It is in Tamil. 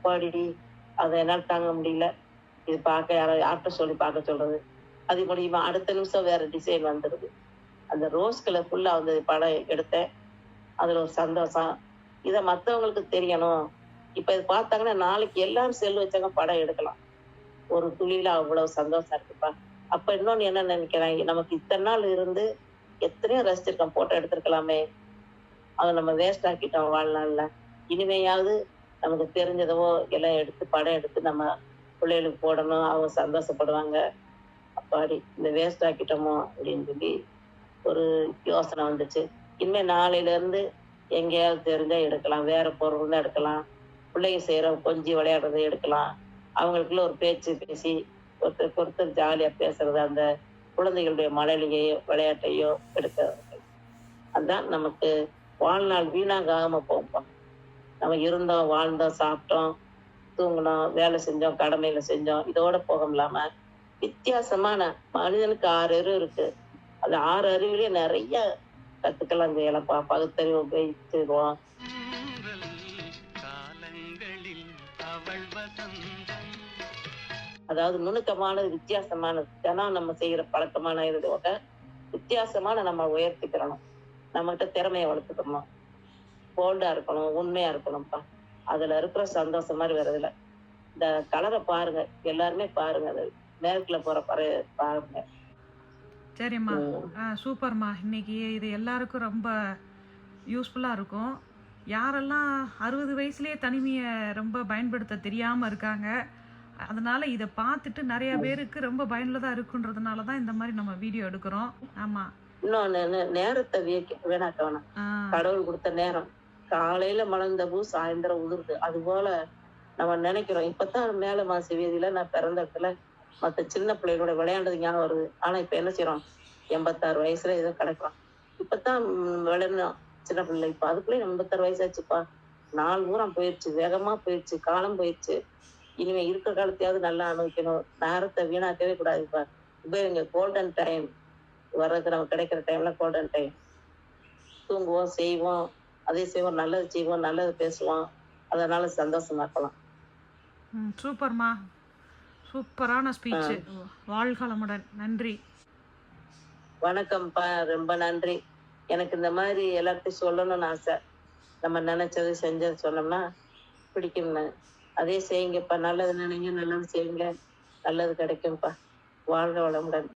அப்பாடி அதை என்னால் தாங்க முடியல. இது பார்க்க யாரோ யார்கிட்ட சொல்லி பார்க்க சொல்றது? அது மூலியமா அடுத்த நிமிஷம் வேற டிசைன் வந்துடுது அந்த ரோஸ் கலர் ஃபுல்லா வந்து படம் எடுத்தேன். அதுல ஒரு சந்தோஷம். இதை மற்றவங்களுக்கு தெரியணும். இப்ப இது பார்த்தாங்கன்னா நாளைக்கு எல்லாரும் செல் வச்சாங்க படம் எடுக்கலாம். ஒரு துளியில அவ்வளவு சந்தோஷம் இருக்குப்பா. அப்ப இன்னொன்னு என்ன நினைக்கிறேன் நமக்கு இத்தனை நாள் இருந்து எத்தனையோ ரசிச்சிருக்கோம் போட்டோ எடுத்திருக்கலாமே. அதை நம்ம வேஸ்ட் ஆக்கிட்டோம் வாழ்நாள்ல. இனிமையாவது நமக்கு தெரிஞ்சதவோ எல்லாம் எடுத்து படம் எடுத்து நம்ம பிள்ளைகளுக்கு போடணும். அவங்க சந்தோஷப்படுவாங்க. அப்பாடி இந்த வேஸ்ட் ஆக்கிட்டோமோ அப்படின்னு சொல்லி ஒரு யோசனை வந்துச்சு. இனிமே நாளையில இருந்து எங்கேயாவது தெரிஞ்சா எடுக்கலாம். வேற பொருள் தான் எடுக்கலாம். பிள்ளைங்க செய்யற கொஞ்சி விளையாடுறதை எடுக்கலாம். அவங்களுக்குள்ள ஒரு பேச்சு பேசி ஒருத்தருக்கு ஒருத்தர் ஜாலியா பேசுறது அந்த குழந்தைகளுடைய மழலையோ விளையாட்டையோ எடுக்க. அதுதான் நமக்கு வாழ்நாள் வீணாகாமல் போகும் நம்ம இருந்தோம் வாழ்ந்தோம் சாப்பிட்டோம் தூங்கினோம் வேலை செஞ்சோம் கடமையில செஞ்சோம் இதோட போக இல்லாம வித்தியாசமான மனிதனுக்கு ஆறு அறிவு இருக்கு. அந்த ஆறு அறிவுலயே நிறைய கத்துக்கலாம் செய்யலாம்ப்பா பகுத்தறிவு உபயோகிச்சிருவோம் அதாவது நுணுக்கமானது வித்தியாசமானது. தினம் நம்ம செய்யற பழக்கமான இதோட வித்தியாசமான நம்ம உயர்த்திக்கிறணும். நம்மகிட்ட திறமையை வளர்த்துக்கணும். போல்டா இருக்கணும் உண்மையா இருக்கணும்ப்பா. அதுல இருக்கிற சந்தோஷம் மாதிரி வருதுல இந்த கலரை பாருங்க. எல்லாருமே பாருங்க அது. மேற்குல போற பற பாருங்க. சரிம்மா. சூப்பர்மா. இன்னைக்கு இது எல்லாருக்கும் ரொம்ப யூஸ்ஃபுல்லாக இருக்கும். யாரெல்லாம் அறுபது வயசுலேயே தனிமையை ரொம்ப பயன்படுத்த தெரியாமல் இருக்காங்க அதனால இதை பார்த்துட்டு நிறைய பேருக்கு ரொம்ப பயனுள்ளதாக இருக்குன்றதுனால தான் இந்த மாதிரி நம்ம வீடியோ எடுக்கிறோம். ஆமாம் இன்னொன்னு என்ன, நேரத்தை வேணாக்க வேணாம் கடவுள் கொடுத்த நேரம். காலையில மலர்ந்த பூ சாயந்தரம் உதிருது. அது போல நம்ம நினைக்கிறோம். இப்பதான் மேல மாசி வீதியில நான் பிறந்த இடத்துல மத்த சின்ன பிள்ளைகளோட விளையாண்டது ஞாபகம் வருது. ஆனா இப்ப என்ன செய்யறோம்? எண்பத்தாறு வயசுல ஏதோ கிடைக்கிறோம். இப்பதான் விளையாடணும் சின்ன பிள்ளை. இப்ப அதுக்குள்ளே எண்பத்தாறு வயசாச்சுப்பா. நாலு தூரம் போயிடுச்சு வேகமா போயிடுச்சு காலம் போயிடுச்சு இனிமே இருக்கிற காலத்தையாவது நல்லா அனுபவிக்கணும். நேரத்தை வீணாக்கவே கூடாதுப்பா. உபயோகிங்க. கோல்டன் டைம் வர்றதுக்கு நமக்கு கிடைக்கிற டைம்ல கோல்டன் டைம் தூங்குவோம் செய்வோம். அதே செய்வோம் நல்லது செய்வோம் நல்லது பேசுவோம். அதனால சந்தோஷமா இருக்கலாம். சூப்பர்மா. சூப்பரான ஸ்பீச்சு. வாழ்களமுடன் நன்றி. வணக்கம்ப்பா. ரொம்ப நன்றி. எனக்கு இந்த மாதிரி எல்லாத்தையும் சொல்லணும்னு ஆசை. நம்ம நினைச்சது செஞ்சது சொன்னோம்னா பிடிக்கும்னு. அதே செய்யுங்கப்பா. நல்லது நினைங்க நல்லது செய்யுங்க. நல்லது கிடைக்கும்ப்பா. வாழ்க வளமுடன்.